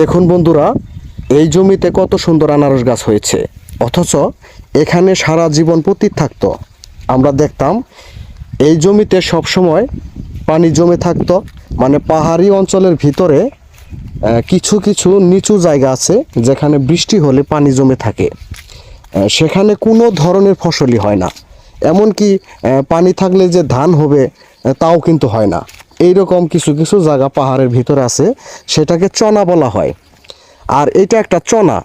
দেখুন বন্ধুরা, এই জমিতে কত সুন্দর আনারস গাছ হয়েছে। অথচ এখানে সারা জীবন পতিত থাকতো। আমরা দেখতাম, এই জমিতে সব সময় পানি জমে থাকতো। মানে পাহাড়ি অঞ্চলের ভিতরে কিছু কিছু নিচু জায়গা আছে, যেখানে বৃষ্টি হলে পানি জমে থাকে। সেখানে কোনো ধরনের ফসলই হয় না। এমনকি পানি থাকলে যে ধান হবে তাও কিন্তু হয় না। এইরকম কিছু কিছু জায়গা পাহাড়ের ভিতরে আছে, সেটাকে চনা বলা হয়। আর এটা একটা চনা।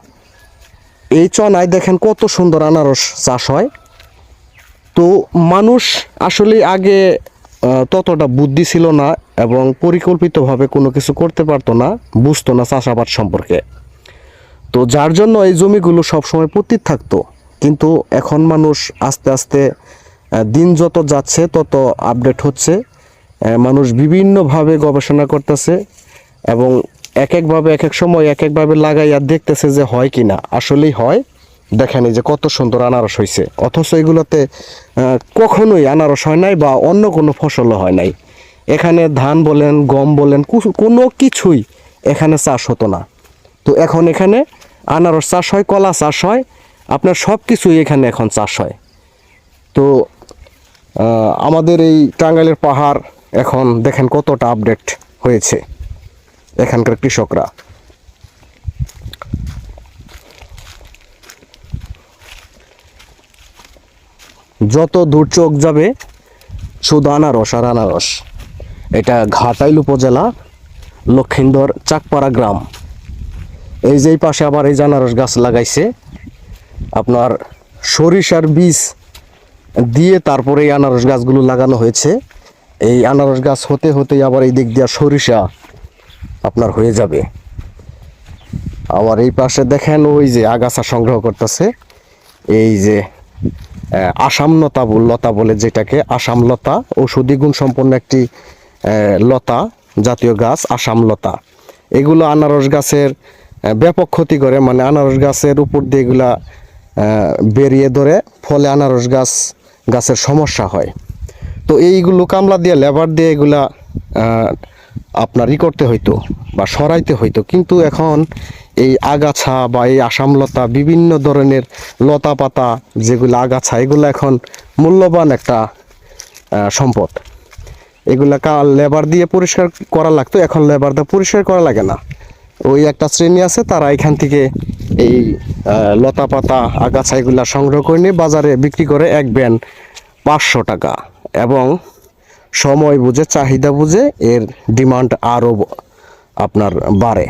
এই চনায় দেখেন কত সুন্দর আনারস চাষ হয়। তো মানুষ আসলে আগে ততটা বুদ্ধি ছিল না এবং পরিকল্পিতভাবে কোনো কিছু করতে পারতো না, বুঝতো না চাষাবাদ সম্পর্কে। তো যার জন্য এই জমিগুলো সবসময় পতিত থাকতো। কিন্তু এখন মানুষ আস্তে আস্তে দিন যত যাচ্ছে, তত আপডেট হচ্ছে। মানুষ বিভিন্নভাবে গবেষণা করতেছে এবং এক একভাবে এক এক সময় এক একভাবে লাগাইয়া দেখতেছে যে হয় কি না। আসলেই হয়। দেখেন যে কত সুন্দর আনারস হয়েছে অথচ এগুলোতে কখনোই আনারস হয় নাই বা অন্য কোনো ফসলও হয় নাই। এখানে ধান বলেন, গম বলেন কোনো কিছুই এখানে চাষ হতো না। তো এখন এখানে আনারস চাষ হয়, কলা চাষ হয়, আপনার সব কিছুই এখানে এখন চাষ হয়। তো আমাদের এই টাঙ্গাইলের পাহাড় এখন দেখেন কতটা আপডেট হয়েছে এখানকার কৃষকরা। যত দূর চোখ যাবে, শুধু আনারস আর আনারস। এটা ঘাটাইল উপজেলা, লক্ষিন্দর চাকপাড়া গ্রাম। এই যে পাশে আবার এই আনারস গাছ লাগাইছে, আপনার সরিষার বীজ দিয়ে তারপরে এই আনারস গাছগুলো লাগানো হয়েছে। এই আনারস গাছ হতে হতেই আবার এই দিক দিয়ে সরিষা আপনার হয়ে যাবে। আবার এই পাশে দেখেন ওই যে আগাছা সংগ্রহ করতেছে, এই যে আসাম লতা লতা বলে যেটাকে, আসাম লতা, ঔষধি গুণ সম্পন্ন একটি লতা, জাতীয় গাছ আসাম লতা। এগুলো আনারস গাছের ব্যাপক ক্ষতি করে মানে আনারস গাছের উপর দিয়ে এগুলা বেরিয়ে ধরে, ফলে আনারস গাছ, গাছের সমস্যা হয়। তো এইগুলো কামলা দিয়ে, লেবার দিয়ে এগুলা আপনার ই করতে হইতো বা সরাইতে হইতো। কিন্তু এখন এই আগাছা বা এই আসামলতা, বিভিন্ন ধরনের লতা পাতা যেগুলো আগাছা, এগুলো এখন মূল্যবান একটা সম্পদ। এগুলা লেবার দিয়ে পরিষ্কার করা লাগতো, এখন লেবার দিয়ে পরিষ্কার করা লাগে না। ওই একটা শ্রেণি আছে, তারা এখান থেকে এই লতা পাতা আগাছা এগুলা সংগ্রহ করে নিয়ে বাজারে বিক্রি করে এক ব্যান পাঁচশো টাকা। এবং সময় বুঝে চাহিদা বুঝে এর ডিমান্ড আরও আপনার বাড়ে।